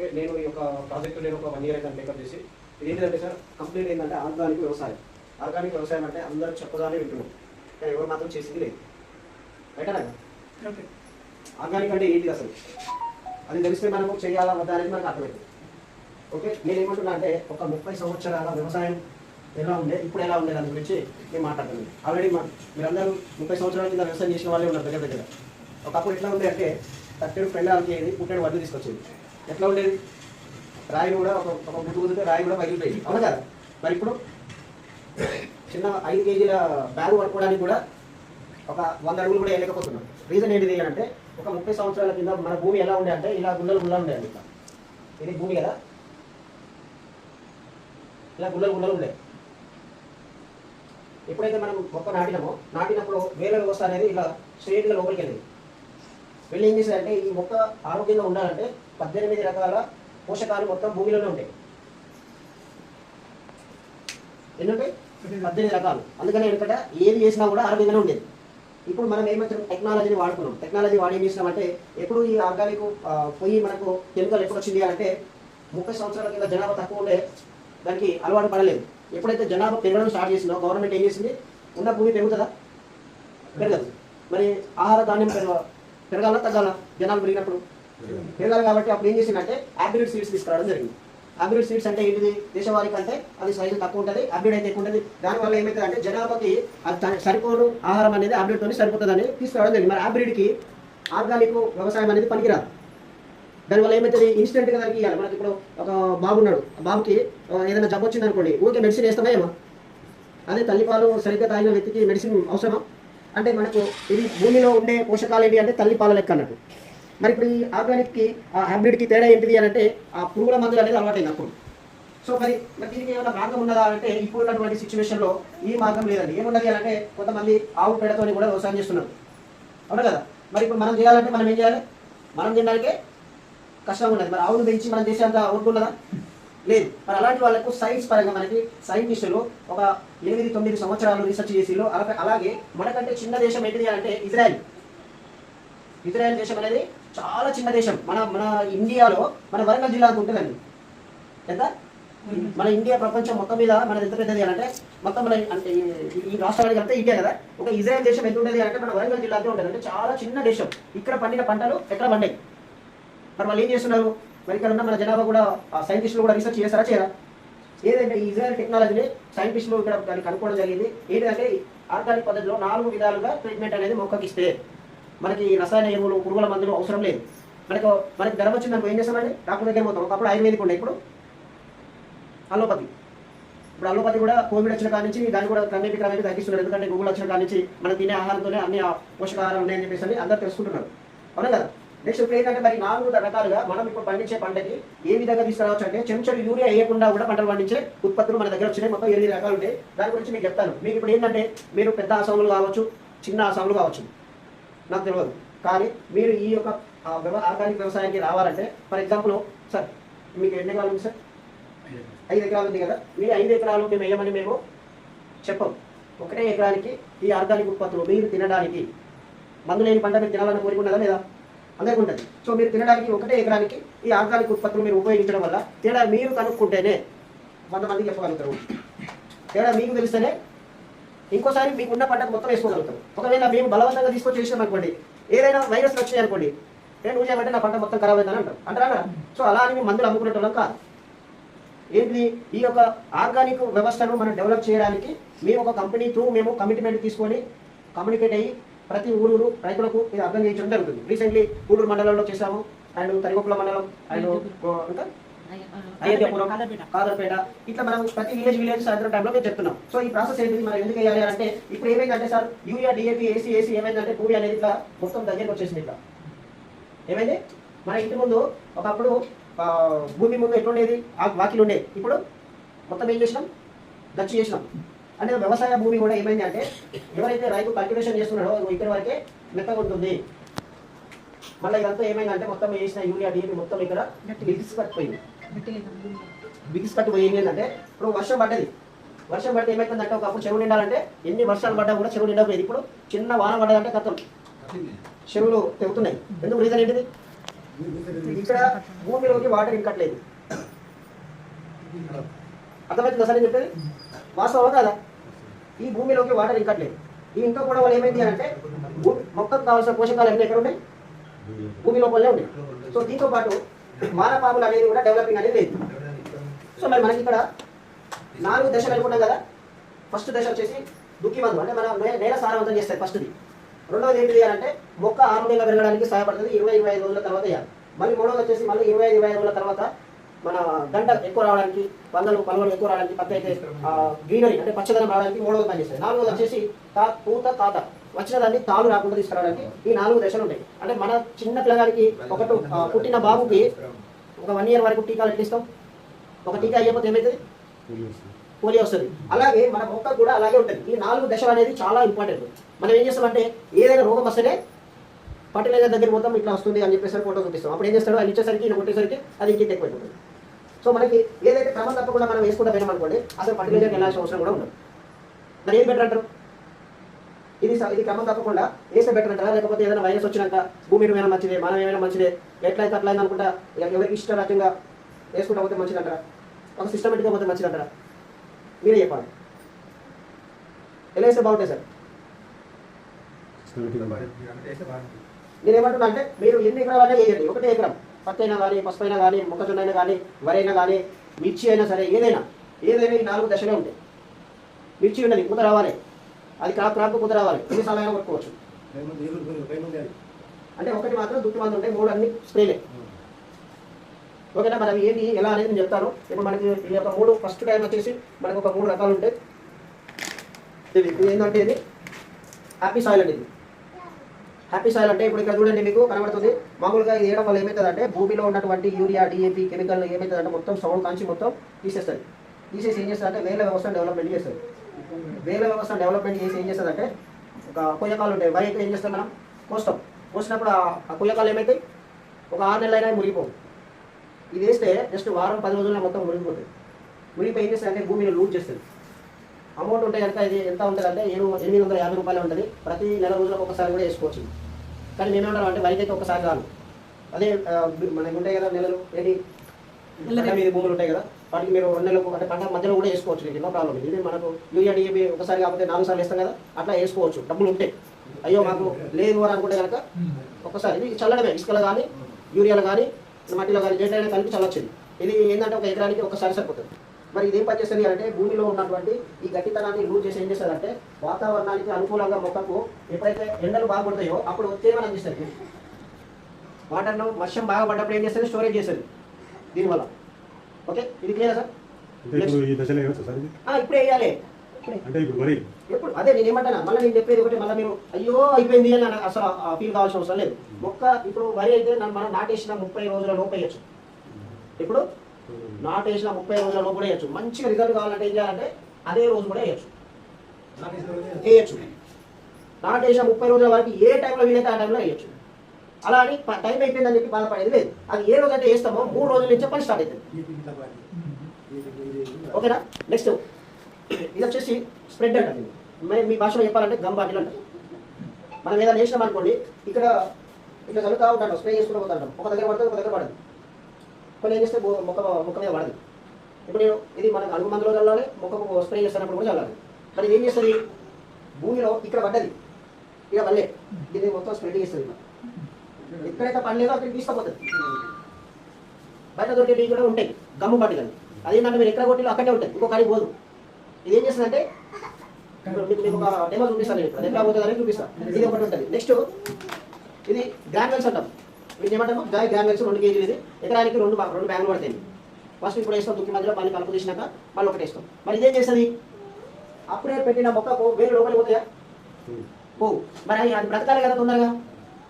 Okay నేను ఈ యొక్క ప్రాజెక్ట్ నేను ఒక వన్ ఇయర్ అయితే మేకప్ చేసి ఇది ఏంటంటే సార్ కంప్లీట్ ఏంటంటే ఆర్గానిక్ వ్యవసాయం. ఆర్గానిక్ వ్యవసాయం అంటే అందరూ చెప్పగానే వింటున్నాం. కానీ ఎవరు మాత్రం చేసింది లేదు. ఓకే. ఆర్గానిక్ అంటే ఏంటి అసలు? అది తెలిస్తే మనము చేయాలా వద్దా అనేది మనకు అర్థమైంది. ఓకే? నేను ఏమంటున్నా అంటే ఒక ముప్పై సంవత్సరాల వ్యవసాయం ఎలా ఉండే ఇప్పుడు ఎలా ఉండే దాని గురించి నేను మాట్లాడుతున్నాను. ఆల్రెడీ మా మీరందరూ ముప్పై సంవత్సరాల కింద వ్యవసాయం చేసిన వాళ్ళే ఉన్నారు దగ్గర దగ్గర. ఒకప్పుడు ఎట్లా ఉండే అంటే తట్టెడు పెళ్ళాలకి పుట్టెడు వడ్లు తీసుకొచ్చేది. ఎట్లా ఉండేది? రాయి కూడా ఒక ఒక గుడ్డు కుదిరితే రాయి కూడా పగిలిపోయింది. అవునా కదా? మరి ఇప్పుడు చిన్న ఐదు కేజీల బ్యాగ్ పట్టుకోవడానికి కూడా ఒక వంద అడుగులు కూడా వెళ్ళకపోతున్నాం రీజన్ ఏంటిది అంటే ఒక ముప్పై సంవత్సరాల కింద మన భూమి ఎలా ఉండే అంటే ఇలా గుల్లలు గుల్ల ఉండేది ఇట్లా ఇది భూమి కదా? ఇలా గుల్లలు గుండెలు ఉండే. ఎప్పుడైతే మనం మొక్క నాటినామో నాటినప్పుడు వేల వ్యవస్థ అనేది ఇలా స్ట్రేట్గా లోపలికి వెళ్ళేది. వెళ్ళి ఏం చేసేదంటే ఈ మొక్క ఆరోగ్యంగా ఉండాలంటే పద్దెనిమిది రకాల పోషకాలు మొత్తం భూమిలోనే ఉంటాయి. ఉంటాయి పద్దెనిమిది. రకాలు. అందుకని ఎందుకంటే ఏది చేసినా కూడా ఆరోగ్యంగానే ఉండేది. ఇప్పుడు మనం ఏమంటాం టెక్నాలజీని వాడుకున్నాం. టెక్నాలజీ వాడి ఏం చేసినామంటే ఎప్పుడు ఈ ఆర్గానిక్ పోయి మనకు కెమికల్ ఎప్పుడు వచ్చింది అంటే ముప్పై సంవత్సరాల కింద జనాభా తక్కువ ఉండే దానికి అలవాటు పడలేదు. ఎప్పుడైతే జనాభా పెరగడం స్టార్ట్ చేసిందో గవర్నమెంట్ ఏం చేసింది? ఉన్న భూమి పెరుగుతుందా? పెరగదు. మరి ఆహార ధాన్యం పెరగ పెరగాల తగ్గాల? జనాలు పెరిగినప్పుడు. పెరగాలి కాబట్టి అప్పుడు ఏం చేసిందంటే హైబ్రిడ్ సీడ్స్ తీసుకురావడం జరిగింది. హైబ్రిడ్ సీడ్స్ అంటే ఏంటిది? దేశవాళీ కంటే అది సైజు తక్కువ ఉంటుంది అగ్రిడ్ అయితే ఎక్కువ ఉంటుంది. దానివల్ల ఏమవుతుంది అంటే జనాభాకి అది సరిపోను ఆహారం అనేది అగ్రిడ్తో సరిపోతుందని తీసుకురావడం జరిగింది. మరి అగ్రిడ్కి ఆర్గానిక్ వ్యవసాయం అనేది పనికిరాదు. దానివల్ల ఏమవుతుంది ఇన్స్టెంట్గా దానికి ఇవ్వాలి మనకి ఇప్పుడు ఒక బాబు ఉన్నాడు ఆ బాబుకి ఏదైనా జబ్బు వచ్చింది అనుకోండి ఊరికే మెడిసిన్ వేస్తామా ఏమో? అదే తల్లిపాలు సరిగ్గా తాగిన వ్యక్తికి మెడిసిన్ అవసరమా? అంటే మనకు ఇది భూమిలో ఉండే పోషకాలు ఏంటి అంటే తల్లిపాల లెక్క అన్నట్టు. మరి ఇప్పుడు ఈ ఆర్గానిక్కి ఆ హైబ్రిడ్కి తేడా ఏంటిది అని అంటే ఆ పురుగుల మందులు అనేది అలవాటైంది అప్పుడు. సో మరి మరి దీనికి ఏమైనా మార్గం ఉన్నదా అంటే ఇప్పుడు ఉన్నటువంటి సిచ్యువేషన్లో ఈ మార్గం లేదండి. ఏమున్నది అని అంటే కొంతమంది ఆవు పేడతోని కూడా వ్యవసాయం చేస్తున్నారు. అవును కదా? మరి ఇప్పుడు మనం చేయాలంటే మనం ఏం చేయాలి? మనం తినడానికే కష్టం ఉన్నది. మరి ఆవును పెంచి మనం చేసేంత ఉంటుందా లేదు. మరి అలాంటి వాళ్ళకు సైన్స్ పరంగా మనకి సైంటిస్టులు ఒక ఎనిమిది తొమ్మిది సంవత్సరాలు రీసెర్చ్ చేసిలో అలాగే అలాగే మనకంటే చిన్న దేశం ఏంటిది అంటే ఇజ్రాయెల్. ఇజ్రాయెల్ దేశం అనేది చాలా చిన్న దేశం. మన మన ఇండియాలో మన వరంగల్ జిల్లా ఉంటుందండి. ఎంత? మన ఇండియా ప్రపంచం మొత్తం మీద మనది ఎంత పెద్దది అంటే మొత్తం మన అంటే ఈ- రాష్ట్రానికి అంతా ఇండియా కదా. ఒక ఇజ్రాయెల్ దేశం ఎంత ఉంటుంది అంటే మన వరంగల్ జిల్లాతో ఉంటుంది. అంటే చాలా చిన్న దేశం. ఇక్కడ పండిన పంటలు ఎక్కడ పండాయి? మరి వాళ్ళు ఏం చేస్తున్నారు? మరి ఇక్కడ ఉన్న మన జనాభా కూడా ఆ సైంటిస్టులు కూడా రీసెర్చ్ చేస్తారా చేయరా? ఏదంటే ఇజ్రాయల్ టెక్నాలజీని సైంటిస్టులు ఇక్కడ దాన్ని కనుక్కోవడం జరిగింది. ఏంటంటే ఆర్గానిక్ పద్ధతిలో నాలుగు విధాలుగా ట్రీట్మెంట్ అనేది మొక్కకి ఇస్తే మనకి ఈ రసాయన ఎరువులు పురుగుల మందులు అవసరం లేదు. మనకు మనకి ధర వచ్చిందనుకో ఏం చేస్తామండి? డాక్టర్ దగ్గర పోతాం. అప్పుడు ఆయుర్వేదిక్ ఉండే ఇప్పుడు? అలోపతి. ఇప్పుడు అలోపతి కూడా కోవిడ్ వచ్చిన కాడి నుంచి దాన్ని కూడా క్రమేపీ క్రమేపీ తగ్గిస్తున్నారు. ఎందుకంటే గూగుల్ వచ్చిన కాడి నుంచి మనం తినే ఆహారంతోనే అన్ని ఆ ఉన్నాయని చెప్పేసి అని అందరూ తెలుసుకుంటున్నారు. అవునా కదా? నెక్స్ట్ ఇప్పుడు ఏంటంటే మరి నాలుగు రకాలుగా మనం ఇప్పుడు పండించే పంటకి ఏ విధంగా తీసుకురావచ్చు అంటే చెంచడు యూరియా వేయకుండా కూడా పంటలు పండించే ఉత్పత్తులు మన దగ్గర వచ్చినాయి. మొత్తం ఎనిమిది రకాలు ఉంటాయి. దాని గురించి మీకు చెప్తాను. మీకు ఇప్పుడు ఏంటంటే మీరు పెద్ద ఆసాములు కావచ్చు చిన్న ఆసాములు కావచ్చు. నాకు తెలియదు. కానీ మీరు ఈ యొక్క ఆర్గానిక్ వ్యవసాయానికి రావాలంటే ఫర్ ఎగ్జాంపుల్ సార్ మీకు ఎన్ని ఎకరాలు ఉంది సార్? ఐదు ఎకరాలు ఉంది కదా. మీరు ఐదు ఎకరాలు మేము వేయమని మేము చెప్పం. ఒకటే ఎకరానికి ఈ ఆర్గానిక్ ఉత్పత్తులు మీరు తినడానికి మందు లేని పంట మీరు తినాలని కోరుకున్నదా లేదా? అందరికీ ఉంటుంది. సో మీరు తినడానికి ఒకటే ఎకరానికి ఈ ఆర్గానిక్ ఉత్పత్తులు మీరు ఉపయోగించడం వల్ల తేడా మీరు కనుక్కుంటేనే వంద మందికి చెప్పగలుగుతారు. తేడా మీకు తెలిస్తేనే ఇంకోసారి మీకు ఉన్న పంటకు మొత్తం వేసుకోగలుగుతారు. ఒకవేళ మేము బలవంతంగా తీసుకొచ్చి చేసినాం అనుకోండి ఏదైనా వైరస్ వచ్చినాయి అనుకోండి నేను నువ్వు చేయమంటే నా పంట మొత్తం ఖరాబ్ అయిందని అంటారు. అంటారా సో అలా అని మేము మందులు అమ్ముకునేటోళ్ళం కాదు. ఏంటి? ఈ యొక్క ఆర్గానిక్ వ్యవస్థను మనం డెవలప్ చేయడానికి మేము ఒక కంపెనీ త్రూ మేము కమిట్మెంట్ తీసుకొని కమ్యూనికేట్ అయ్యి ప్రతి ఊరూరు రైతులకు ఇది అర్థం చేయించడం జరుగుతుంది. రీసెంట్లీ ఊరూరు మండలంలో చేశాము. అండ్ తరిగొప్పల మండలం అండ్ ఇంకా? అయోధ్యపురం కాదర్పేట. ఇట్లా మనం ప్రతి విలేజ్ విలేజ్ సాయంత్రం టైంలో మేము చెప్తున్నాం. సో ఈ ప్రాసెస్ ఏంటి మనం ఎందుకు వేయాలి అంటే ఇప్పుడు ఏమైందంటే sir urea DAP AC AC ఏమైందంటే భూమి అనేది ఇట్లా మొత్తం దగ్గరికి వచ్చేసింది ఇట్లా. ఏమైంది? మన ఇంటి ముందు ఒకప్పుడు భూమి ముందు ఎట్లుండేది? ఆ వాకిలు ఉండేది ఇప్పుడు మొత్తం ఏం చేసినాం? గచ్చి చేసినాం. అంటే వ్యవసాయ భూమి కూడా ఏమైంది అంటే ఎవరైతే రైతు కల్టివేషన్ చేస్తున్నాడో ఇక్కడ వరకే మెత్తగా ఉంటుంది. మళ్ళీ ఇదంతా ఏమైందంటే మొత్తం వేసిన యూరియా డిఏపి మొత్తం ఇక్కడ బిగిసి పట్టిపోయింది. బిగిసి పట్టి పోయి ఏంటంటే ఇప్పుడు వర్షం పడ్డది. వర్షం పడితే ఏమైతుందంటే ఒకప్పుడు చెరువు నిండాలంటే ఎన్ని వర్షాలు పడ్డా కూడా చెరువు నిండకపోయేది. ఇప్పుడు చిన్న వాన పడ్డదంటే కథం. చెరువులు తెగుతున్నాయి. ఎందుకు రీజన్ ఏంటిది? ఇక్కడ భూమిలోకి వాటర్ ఇంకట్లేదు. అర్థమవుతుందా సార్ నేను చెప్పేది? వాస్తవం కదా? ఈ భూమిలోకి వాటర్ ఇంకట్లేదు. ఈ ఇంకా కూడా వాళ్ళు ఏమైంది అంటే మొక్కకు కావాల్సిన పోషకాలు అన్నీ ఎక్కడ ఉన్నాయి భూమి లోపలనే ఉన్నాయి. సో దీంతో పాటు మానపాములు అనేది కూడా డెవలపింగ్ అనేది లేదు. సో మరి మనకి ఇక్కడ నాలుగు దశలు అనుకున్నాం కదా. ఫస్ట్ దశ వచ్చేసి దుక్కి మందు అంటే మన నేల సారవంతం చేస్తాయి ఫస్ట్ది రెండవది ఏంటిది చేయాలంటే అంటే మొక్క ఆరోగ్యంగా పెరగడానికి సహాయపడుతుంది ఇరవై ఇరవై ఐదు రోజుల తర్వాత వేయాలి. మళ్ళీ మూడవది వచ్చేసి మళ్ళీ ఇరవై ఐదు ఇరవై ఐదు రోజుల తర్వాత మన గంట ఎక్కువ రావడానికి వందలు పలువలు ఎక్కువ రావడానికి పక్క అయితే గ్రీనరీ అంటే పచ్చదనం రావడానికి మూడవది పనిచేస్తుంది నాలుగోది వచ్చేసి తా పూత తాత వచ్చిన దాన్ని తాలు రాకుండా తీసుకురావడానికి ఈ నాలుగు దశలు ఉంటాయి అంటే మన చిన్న పిల్లగానికి ఒకటి పుట్టిన బాబుకి ఒక వన్ ఇయర్ వరకు టీకాలు ఎట్టిస్తాం ఒక టీకా అయ్యకపోతే ఏమవుతుంది పోలియో వస్తుంది. అలాగే మన మొక్క కూడా అలాగే ఉంటుంది. ఈ నాలుగు దశలు అనేది చాలా ఇంపార్టెంట్. మనం ఏం చేస్తామంటే ఏదైనా రోగం వస్తేనే ఫర్టిలైజర్ దగ్గర మొత్తం ఇట్లా వస్తుంది అని చెప్పేసరికి ఫోటో చూపిస్తాం. అప్పుడు ఏం చేస్తాడు? అది ఇచ్చేసరికి ఇలా కొట్టేసరికి అది ఇంకెక్కువ ఎక్కువ అయిపోతుంది సో మనకి ఏదైతే క్రమం తప్పకుండా మనం వేసుకుంటా పోయినాం అనుకోండి అసలు ఫర్టిలైజర్ వెళ్ళాల్సిన అవసరం కూడా ఉండదు. మరి ఏం బెటర్ అంటారు? ఇది ఇది క్రమం తప్పకుండా వేస్తే బెటర్ అంటారా? లేకపోతే ఏదైనా వైరస్ వచ్చినాక భూమి ఏమైనా మంచిదే మనం ఏమైనా మంచిదే ఎట్లయితే అట్లయింది అనుకుంటా ఇక ఎవరికి ఇష్టరాజ్యంగా వేసుకుంటా పోతే మంచిదంటారా ఒక సిస్టమేటిక్గా పోతే మంచిదంటారా మీరే చెప్పాలి. ఎలా వేస్తే బాగుంటాయి సార్? నేను ఏమంటున్నా అంటే మీరు ఎన్ని ఎకరాలైనా వేయండి ఒకటే ఎకరం. పత్తి అయినా కానీ పసుపు అయినా కానీ మొక్కజొన్న అయినా కానీ వరి అయినా కానీ మిర్చి అయినా సరే ఏదైనా ఏదైనా ఈ నాలుగు దశలే ఉంటాయి. మిర్చి ఉన్నది కూత రావాలి. అది క్రాప్ క్రాప్ కూత రావాలి. ఎన్ని సమయాలు కొట్టుకోవచ్చు. అంటే ఒకటి మాత్రం దుట్టు మంది ఉంటాయి మూడు అన్ని స్ప్రేలే. ఓకేనా మరి అవి ఏంటి ఎలా అనేది నేను చెప్తాను. ఇప్పుడు మనకి ఈ యొక్క మూడు ఫస్ట్ టైం వచ్చేసి మనకు ఒక మూడు రకాలు ఉంటాయి. ఇది ఏంటంటే ఇది? హ్యాపీ సాయిల్ అండి ఇది హ్యాపీ సాయిల్ అంటే ఇప్పుడు ఇక్కడ చూడండి మీకు కనబడుతుంది. మామూలుగా ఇది వేయడం వల్ల ఏమవుతుందంటే భూమిలో ఉన్నటువంటి యూరియా డిఏపి కెమికల్ ఏమవుతుందంటే మొత్తం సౌండ్ కాంచి మొత్తం తీసేస్తుంది. తీసేసి ఏం చేస్తుందంటే వేల వ్యవస్థ డెవలప్మెంట్ చేస్తుంది. వేల వ్యవస్థ డెవలప్మెంట్ చేసి ఏం చేస్తుందంటే ఒక కుయ్యకాలు ఉంటాయి. వరి అయితే ఏం చేస్తాం మనం? కోస్తాం. కోసినప్పుడు ఆ- కుయ్యకాలు ఏమవుతాయి ఒక ఆరు నెలలైనా మురిగిపోవు. ఇది వేస్తే జస్ట్ వారం పది రోజుల్లో మొత్తం మురిగిపోతుంది మురిగిపోయి ఏం చేస్తుంది అంటే భూమిని లూజ్ చేస్తుంది. అమౌంట్ ఉంటే కనుక ఇది ఎంత ఉంటుంది అంటే ఏడు ఎనిమిది వందల యాభై రూపాయలు ఉంటుంది. ప్రతి నెల రోజులకు ఒకసారి కూడా వేసుకోవచ్చు. కానీ మేమేమంటాం అంటే వరికి అయితే ఒకసారి కాదు అదే మనకి ఉంటాయి కదా నెలలు పంట మీద భూములు ఉంటాయి కదా. వాటికి మీరు రెండు నెలలకు అంటే పంట మధ్యలో కూడా వేసుకోవచ్చు ఇది నో ప్రాబ్లం. ఇది మనకు యూరియా డిఏపి ఒకసారి కాకపోతే నాలుగు సార్లు వేస్తాం కదా అట్లా వేసుకోవచ్చు. డబ్బులు ఉంటాయి అయ్యో మాకు లేదు అని అనుకుంటే కనుక ఒకసారి ఇది చల్లడమే. ఇసుకలో కానీ యూరియాలో కానీ మట్టిలో కానీ దేంట్లో కలిపి చల్లొచ్చింది. ఇది ఏంటంటే ఒక ఎకరానికి ఒకసారి సరిపోతుంది. మరి ఇదేం పని చేస్తుంది అంటే భూమిలో ఉన్నటువంటి ఈ గట్టితనాన్ని లూజ్ చేసి ఏం చేస్తుంది అంటే వాతావరణానికి అనుకూలంగా మొక్కకు ఎప్పుడైతే ఎండలు బాగా పడతాయో అప్పుడు తేమని అందిస్తుంది? వాటర్ను వర్షం బాగా పడ్డప్పుడు ఏం చేస్తుంది? స్టోరేజ్ చేస్తుంది. దీనివల్ల. ఓకే ఇది క్లియర్ సార్ ఇప్పుడు వేయాలి. ఇప్పుడే. అంటే ఇప్పుడు అదే నేను ఏమంటానా? మళ్ళీ నేను చెప్పేది ఒకటి మళ్ళీ మీరు అయ్యో అయిపోయింది అని అసలు ఫీల్ కావాల్సిన అవసరం లేదు. మొక్క ఇప్పుడు వరి అయితే నన్ను మనం నాటేసిన ముప్పై రోజుల లోపు వేయచ్చు. ఇప్పుడు నాటేసిన ముప్పై రోజుల లోపు కూడా వేయచ్చు. మంచిగా రిజల్ట్ కావాలంటే ఏం చేయాలంటే అదే రోజు కూడా వేయచ్చు. వేయచ్చు. వేసిన ముప్పై రోజుల వరకు ఏ టైంలో వీలైతే ఆ టైంలో వేయచ్చు. అలా అని టైం అయిపోయిందని చెప్పి బాధపడేది లేదు. అది ఏ రోజు అయితే వేస్తామో మూడు రోజుల నుంచి పని స్టార్ట్ అవుతుంది ఓకేనా? నెక్స్ట్ ఇది వచ్చేసి స్ప్రెడ్ అంటారు మేము మీ భాషలో చెప్పాలంటే గమ్ బాటిల్ అంటారు మనం ఏదైనా వేసినాం అనుకోండి ఇక్కడ ఇట్లా కలుగుతా ఉంటాడు స్ప్రే చేసుకుంటూ పోతాం ఒక దగ్గర పడుతుంది ఒక దగ్గర పడదు. కొన్ని ఏం చేస్తే మొక్క మొక్క మీద పడదు. ఇప్పుడు నేను ఇది మనకు అడుగు మందులో చల్లాలి మొక్కకు స్ప్రే చేస్తున్నప్పుడు కూడా చల్లాలి. మరి ఏం చేస్తుంది? భూమిలో ఇక్కడ పడ్డది. ఇక వల్లే ఇది మొత్తం స్ప్రెడ్ చేస్తుంది ఎక్కడైతే పడలేదో అక్కడికి తీసుకుపోతుంది. బయట దొరికేవి కూడా ఉంటాయి. గమ్ము పట్టి అదేంటంటే మీరు ఎక్కడ కొట్టిలో అక్కడే ఉంటుంది ఇంకో కాడికి పోదు. ఇది ఏం చేస్తుందంటే మీకు మీకు ఒక డెమో చూపిస్తాను నేను. ఎట్లా పోతుంది అనేది చూపిస్తాను. ఇది ఒకటి ఉంటుంది. నెక్స్ట్ ఇది గ్రాన్యుల్స్ అంటాం వీటిని ఏమంటాము జాయ్ గ్రాన్యువల్స్ రెండు కేజీలు ఇది ఎకరానికి రెండు రెండు బ్యాగులు పడతాయి. ఫస్ట్ ఇప్పుడు వేస్తాం దుక్కి మధ్యలో మళ్ళీ కలుపు తీసినాక మళ్ళీ ఒకటి వేస్తాం. మరి ఇదేం చేస్తుంది? అప్పుడే పెట్టిన మొక్కకు వేరు లోపలికి పోతాయా? పోవు. మరి అది అది బ్రతకాలి కదా తొందరగా.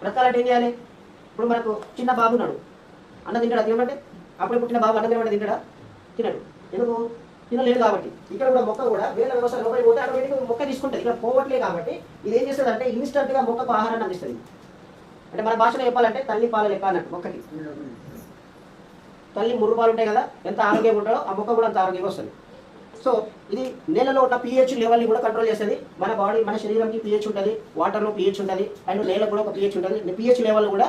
బ్రతకాలంటే ఏం చేయాలి? ఇప్పుడు మనకు చిన్న బాబు ఉన్నాడు. అన్న తింటాడా? తినమంటే? అప్పుడే పుట్టిన బాబు అన్న తినమంటే తింటాడా? తినడు. ఎందుకు? తినలేదు కాబట్టి. ఇక్కడ కూడా మొక్క కూడా వేల వ్యవస్థ లోపలికి పోతే ఆటోమేటిక్ మొక్క తీసుకుంటుంది ఇక్కడ పోవట్లేదు కాబట్టి ఇది ఏం చేస్తుంది అంటే ఇన్స్టెంట్గా మొక్కకు ఆహారాన్ని అందిస్తుంది. అంటే మన భాషలో చెప్పాలంటే తల్లి పాల లెక్క అన్నట్టు మొక్కకి తల్లి ముర్రు పాలు ఉంటాయి కదా ఎంత ఆరోగ్యంగా ఉంటాడో ఆ మొక్క కూడా అంత ఆరోగ్యంగా వస్తుంది. సో ఇది నేలలో ఉన్న పిహెచ్ లెవెల్ని కూడా కంట్రోల్ చేస్తుంది. మన బాడీ మన శరీరంకి పిహెచ్ ఉంటుంది వాటర్లో పిహెచ్ ఉంటుంది అండ్ నేలకు కూడా ఒక పిహెచ్ ఉంటుంది. పిహెచ్ లెవెల్ కూడా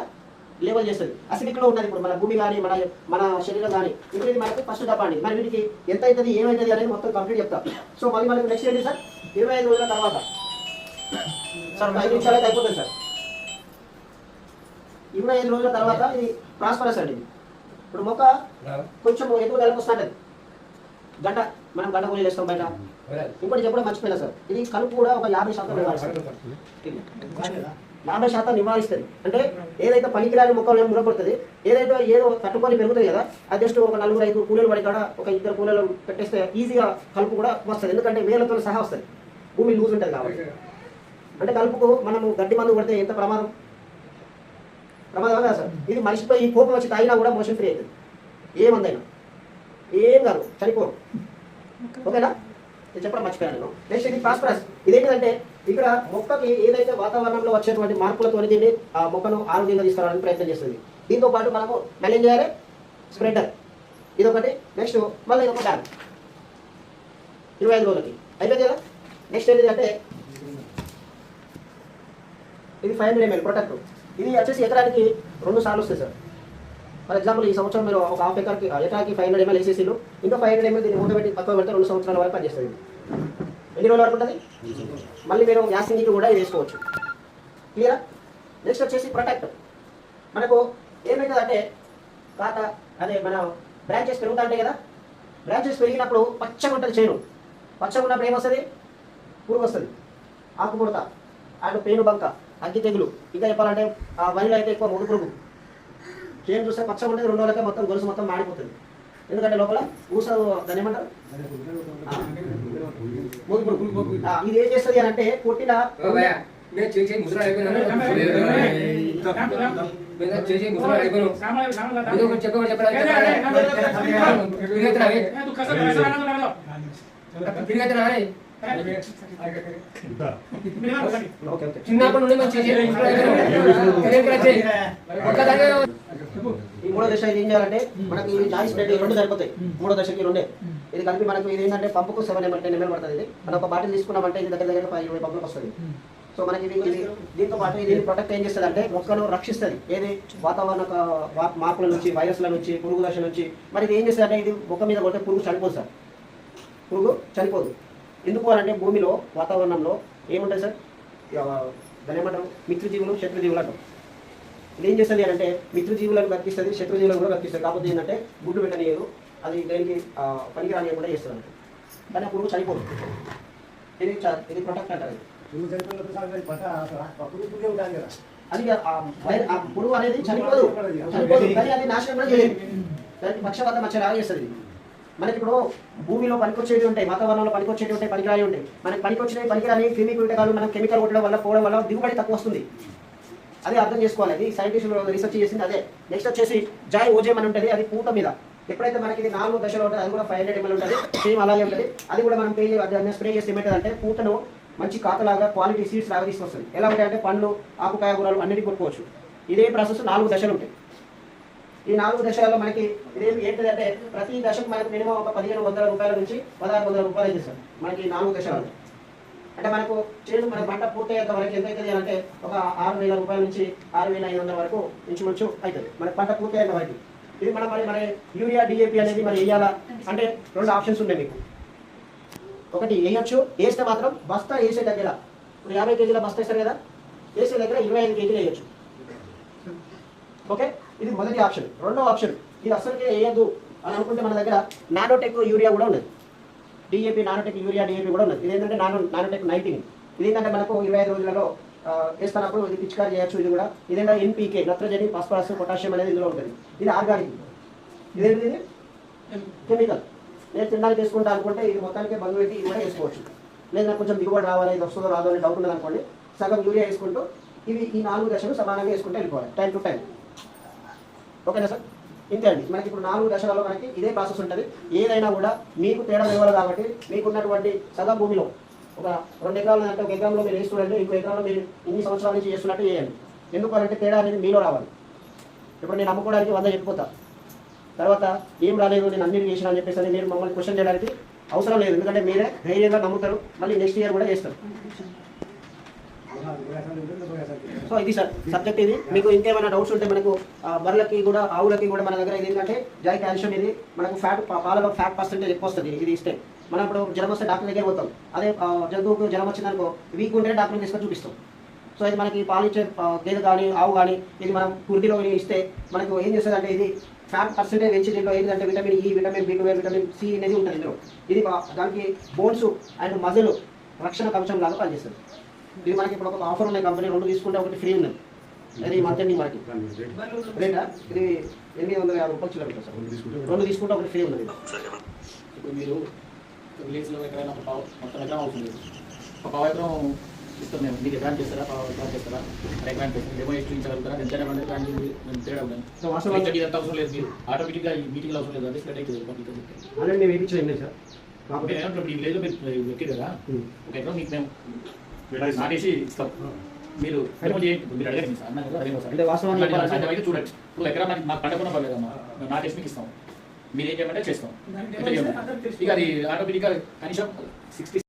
లెవెల్ చేస్తుంది. అసిడిక్లో ఉన్నది ఇప్పుడు మన భూమి కానీ మన మన శరీరం కానీ ఇప్పుడు ఇది మనకి ఫస్ట్ తప్పండి మరి వీటికి ఎంత అవుతుంది ఏమవుతుంది అనేది మొత్తం కంప్లీట్ చెప్తాం. సో మళ్ళీ మనకి నెక్స్ట్ ఏంటి సార్ ఇరవై ఐదు రోజుల తర్వాత. సార్ ఒక ఐదు నిమిషాలు అయిపోతుంది సార్. ఇరవై ఐదు రోజుల తర్వాత ఇది ప్రాస్పరస్ అండి ఇప్పుడు మొక్క కొంచెం ఎదుగుదలకు వస్తుంటది గంట మనం గంట కూలీలు వేస్తాం బయట. ఇంకోటి చెప్పడం మర్చిపోయినా సార్. ఇది కలుపు కూడా ఒక యాభై శాతం నివారిస్తుంది. యాభై శాతం నివారిస్తుంది. అంటే ఏదైతే పనికిరాని మొక్కలు మురపడుతుంది ఏదైతే ఏదో తట్టుకొని పెరుగుతుంది కదా అది జస్ట్ ఒక నలుగురు ఐదు కూలీలు పడి కాడ ఒక ఇద్దరు కూలీలు పెట్టేస్తే ఈజీగా కలుపు కూడా వస్తుంది. ఎందుకంటే వేలతో సహా వస్తుంది. భూమి లూజ్ ఉంటుంది కాబట్టి. అంటే కలుపుకు మనము గడ్డి మందు కొడితే ఎంత ప్రమాదం? ప్రమాదం కదా సార్. ఇది మనిషిపై ఈ కోపం వచ్చి తాగినా కూడా మోషన్ ఫ్రీ అవుతుంది ఏ మందైనా. ఏం కాదు చనిపోరు. ఓకేనా? నేను చెప్పడం మర్చిపోయాను నెక్స్ట్ ఇది ఫాస్ఫరస్. ఇదేంటంటే ఇక్కడ మొక్కకి ఏదైతే వాతావరణంలో వచ్చేటువంటి మార్పులతో దీన్ని ఆ మొక్కను ఆరోగ్యంగా తీసుకురావడానికి ప్రయత్నం చేస్తుంది. దీంతో పాటు మనము మళ్ళీ ఏం చేయాలి స్ప్రెడర్. ఇదొకటి. నెక్స్ట్ మళ్ళీ ఇదొక డ్యామ్ ఇరవై ఐదు రోజులకి. అయిపోయింది కదా? నెక్స్ట్ ఏంటి అంటే ఇది ఫైవ్ హండ్రెడ్ ఎంఎల్ ప్రొటెక్ట్ ఇది వచ్చేసి ఎకరానికి రెండు సార్లు వస్తాయి సార్. ఫర్ ఎగ్జాంపుల్ ఈ సంవత్సరం మీరు ఒక హాఫ్ ఎకర్కి ఎకరాకి ఫైవ్ హండ్రెడ్ ఎంఎల్ వేసేసిలు ఇంకో ఫైవ్ హండ్రెడ్ ఎంఎల్ దీన్ని మూట పెట్టి పక్కన పెడితే రెండు సంవత్సరాల వరకు పనిచేస్తుంది ఎన్ని రోజుల వరకు ఉంటుంది? మళ్ళీ మీరు యాసింగ్కి కూడా ఇది వేసుకోవచ్చు. క్లియరా నెక్స్ట్ వచ్చేసి ప్రొటెక్ట్ మనకు ఏమవుతుందంటే తాత అదే మన బ్రాంచెస్ పెరుగుతా ఉంటాయి కదా? బ్రాంచెస్ పెరిగినప్పుడు పచ్చగా ఉంటుంది చేను. పచ్చగా ఉన్నప్పుడు ఏమొస్తుంది? పురుగు వస్తుంది. ఆకుముడత అండ్ పేను బంక అగ్గి తెగులు ఇంకా చెప్పాలంటే ఆ వరిలో అయితే ఎక్కువ ముడు పురుగు చేను చూస్తే పచ్చగా ఉంటుంది రెండు రోజులకే మొత్తం గొలుసు మొత్తం మాడిపోతుంది ఎందుకంటే లోపల ఊస దాన్ని ఏమంటారు ఇది ఏం చేస్తుంది అని అంటే కొట్టిన నేను చిన్నప్పటి నుండి మేము ఈ మూడో దశ ఇది ఏం చేయాలంటే మనకి ఇది జాయిస్ రెండు రెండు సరిపోతాయి మూడో దశకి రెండే ఇది కలిపి మనకు ఇది ఏంటంటే పంపుకు seven M L ten M L పడుతుంది ఇది మనం ఒక బాటిల్ తీసుకున్నామంటే ఇది దగ్గర దగ్గర పది ఇరవై పంపులకు వస్తుంది సో మనకి ఇది దీంతో పాటు ఇది ప్రొటెక్ట్ ఏం చేస్తుంది అంటే మొక్కను రక్షిస్తుంది ఏది వాతావరణ మార్పుల నుంచి వైరస్ల నుంచి పురుగు దశ నుంచి మరి ఇది ఏం చేస్తుంది అంటే ఇది మొక్క మీద కొట్టే పురుగు చనిపోదు సార్ పురుగు చనిపోదు ఎందుకు అంటే భూమిలో వాతావరణంలో ఏముంటుంది సార్? దాని ఏమంటారు? మిత్రజీవులు శత్రుజీవులు అంటాం ఇది ఏం చేస్తుంది అంటే మిత్రజీవులను బతికిస్తుంది శత్రుజీవులను కూడా బతికిస్తుంది కాకపోతే ఏంటంటే గుడ్డు పెట్టనీయదు. అది దేనికి పనికి రానియకుండా చేస్తుంది కానీ ఆ పురుగు చనిపోదు. ఇది ఇది ప్రొటెక్ట్ అంటారు. అది ఆ పురుగు అనేది చనిపోదు. చనిపోదు. కానీ అది నాశనం కూడా చేయలేదు దానికి పక్షపాతం వచ్చే రాగా చేస్తుంది. ఇది. మనకి ఇప్పుడు భూమిలో పనికొచ్చేవి ఉంటాయి వాతావరణంలో పనికొచ్చేవి ఉంటాయి పనికిరాని ఉంటాయి. మనకి పనికొచ్చినవి పనికిరాని క్రిమి కీటకాలు మనం కెమికల్ కొట్టడం వల్ల పోవడం వల్ల దిగుబడి తక్కువ వస్తుంది. అదే అర్థం చేసుకోవాలి. అది సైంటిస్టులు రీసెర్చ్ చేసింది అదే. నెక్స్ట్ వచ్చేసి జాయ్ ఓజేమ్ అని ఉంటుంది అది పూత మీద. ఎప్పుడైతే మనకి ఇది నాలుగు దశలో ఉంటుంది అది కూడా ఫైవ్ హండ్రెడ్ ఎంఎల్ ఉంటుంది సేమ్ అలాగే ఉంటుంది. అది కూడా మనం పే అది స్ప్రే చేస్తే ఏమవుతుంది అంటే పూతను మంచి కాతలాగా క్వాలిటీ సీడ్స్ లాగా తీసుకొస్తుంది. ఎలా ఉంటాయి అంటే పండ్లు ఆకుకాయ కూరలు అన్నిటి కొట్టుకోవచ్చు ఇదే ప్రాసెస్ నాలుగు దశలు ఉంటాయి. ఈ నాలుగు దశలలో మనకి ఇదేం ఏంటంటే ప్రతి దశకు మనకు మినిమం ఒక పదిహేను వందల రూపాయల నుంచి పదహారు వందల రూపాయలు ఇస్తారు మనకి నాలుగు దశలు అంటే మనకు చేను మన పంట పూర్తయ్యేంత వరకు ఎంత అవుతుంది అంటే ఒక ఆరు వేల రూపాయల నుంచి ఆరు వేల ఐదు వందల వరకు ఇంచుమించు అవుతుంది మన పంట పూర్తయ్యేంత వరకు. ఇది మనం మరి మరి యూరియా డిఏపి అనేది మరి వేయాలా? అంటే రెండు ఆప్షన్స్ ఉన్నాయి మీకు. ఒకటి వేయొచ్చు వేస్తే మాత్రం బస్తా వేసే దగ్గర ఇప్పుడు యాభై కేజీల బస్తా వేస్తారు కదా? వేసే దగ్గర ఇరవై ఐదు కేజీలు వేయొచ్చు. ఓకే? ఇది మొదటి ఆప్షన్. రెండో ఆప్షన్. ఇది అసలుకే వేయద్దు అని అనుకుంటే మన దగ్గర నానోటెక్ యూరియా కూడా ఉన్నది. డిఏపి నానోటెక్ యూరియా డిఏపి కూడా ఉన్నది. ఇది ఏంటంటే నానో నానోటెక్ నైటింగ్. ఇది ఏంటంటే మనకు ఇరవై ఐదు రోజులలో వేస్తున్నప్పుడు ఇది పిచికారి చేయొచ్చు ఇది కూడా. ఇదేంటంటే ఎన్పీకే నత్రజని ఫాస్ఫరస్ పొటాషియం అనేది ఇందులో ఉంటుంది. ఇది ఆర్గానిక్. ఇదేంటి ఇది కెమికల్. నేను తినడానికి తీసుకుంటా అనుకుంటే ఇది మొత్తానికి బంధు పెట్టి ఇది కూడా వేసుకోవచ్చు. లేదా కొంచెం దిగుబడి రావాలి ఇది వస్తుందో రాదో అని డౌట్ ఉన్నది అనుకోండి సగం యూరియా వేసుకుంటూ ఇవి ఈ నాలుగు దశలు సమానంగా వేసుకుంటే వెళ్ళిపోవాలి టైం టు టైం. ఓకేనా సార్ ఇంతే అండి మనకి ఇప్పుడు నాలుగు దశలలో మనకి ఇదే ప్రాసెస్ ఉంటుంది ఏదైనా కూడా మీకు తేడా ఇవ్వాలి కాబట్టి మీకున్నటువంటి సగం భూమిలో ఒక రెండు ఎకరాలు అంటే ఒక ఎకరంలో మీరు వేస్తుండండి ఇంకో ఎకరంలో మీరు ఇన్ని సంవత్సరాల నుంచి చేస్తున్నట్టు చేయండి ఎందుకు అంటే తేడా అనేది మీలో రావాలి ఇప్పుడు నేను అమ్ముకోవడానికి వంద చెప్పిపోతా తర్వాత ఏం రాలేదు నేను అన్ని చేసిన అని చెప్పేసి మీరు మమ్మల్ని క్వశ్చన్ చేయడానికి అవసరం లేదు ఎందుకంటే మీరే ధైర్యంగా నమ్ముతారు మళ్ళీ నెక్స్ట్ ఇయర్ కూడా చేస్తారు సో ఇది సార్ సబ్జెక్ట్ ఇది. మీకు ఇంకేమైనా డౌట్స్ ఉంటే మనకు బర్లకి బర్రెలకి కూడా ఆవులకి కూడా మన దగ్గర ఇది ఏంటంటే జై కాల్షియం ఇది. మనకు ఫ్యాట్ పాలలో ఫ్యాట్ పర్సెంటేజ్ ఎక్కువ వస్తుంది ఇది ఇస్తే. మనం ఇప్పుడు జ్వరం వస్తే డాక్టర్ దగ్గర పోతాం. అదే జంతువుకు జ్వరం వచ్చిందనుకో వీక్ ఉంటే డాక్టర్ తీసుకొని చూపిస్తాం. సో ఇది మనకి పాలు ఇచ్చే గేదె కానీ ఆవు కానీ ఇది మనం కుర్తిలో ఇస్తే మనకు ఏం చేస్తుంది అంటే ఇది ఫ్యాట్ పర్సెంటేజ్ పెంచి దీంట్లో ఏంటంటే vitamin E vitamin B twelve vitamin C అనేది ఉంటుంది ఇందులో. ఇది దానికి బోన్స్ అండ్ మజిల్ రక్షణ కవచం లాగా పనిచేస్తుంది. ఇది మనకి ఇప్పుడు ఒక ఆఫర్ ఉన్నాయి కంపెనీ రెండు తీసుకుంటే ఒకటి ఫ్రీ ఉన్నది. అది మంత్ ఎండింగ్ మనకి రేటా ఇది ఎనిమిది వందల యాభై రూపాయలు చిల్లర సార్. రెండు తీసుకుంటే ఒకటి ఫ్రీ ఉన్నది. ఇప్పుడు మీరు విలేజ్లో ఎక్కడైనా ఒక పావు మొత్తం ఎకరం అవుతుంది. ఒక పావు ఎకరం ఇస్తాం మేము. మీకు ఎకరానికి చేస్తారా? పావు ఎకరానికి చేస్తారా? ఎకరానికి చేస్తారా? డెమో ఎక్స్ట్రించగలుగుతారా ఎంత ఎకరానికి మేము తేడా సో వాస్తవానికి మీటింగ్ ఇదంతా అవసరం లేదు. మీరు ఆటోమేటిక్గా ఈ మీటింగ్లో అవసరం లేదు. అది స్ప్రెడ్ అవుతుంది పబ్లిక్ ఆల్రెడీ మేము వేయించలేదు ఏంటి సార్ ఇప్పుడు ఈ విలేజ్లో మీరు ఎక్కారు కదా? ఒక ఎకరం మీకు మేము నాటేసి ఇస్తాం. మీరు అంటే వాస్తవానికి చూడండి. ఎకరా మనకి మాకు పండకుండా పర్లేదమ్మా. మేము నాటేసి మీకు ఇస్తాం. మీరు ఏం చేయమంటే చేస్తాం. ఇక అది ఆటోమేటిక్గా కనీసం సిక్స్టీ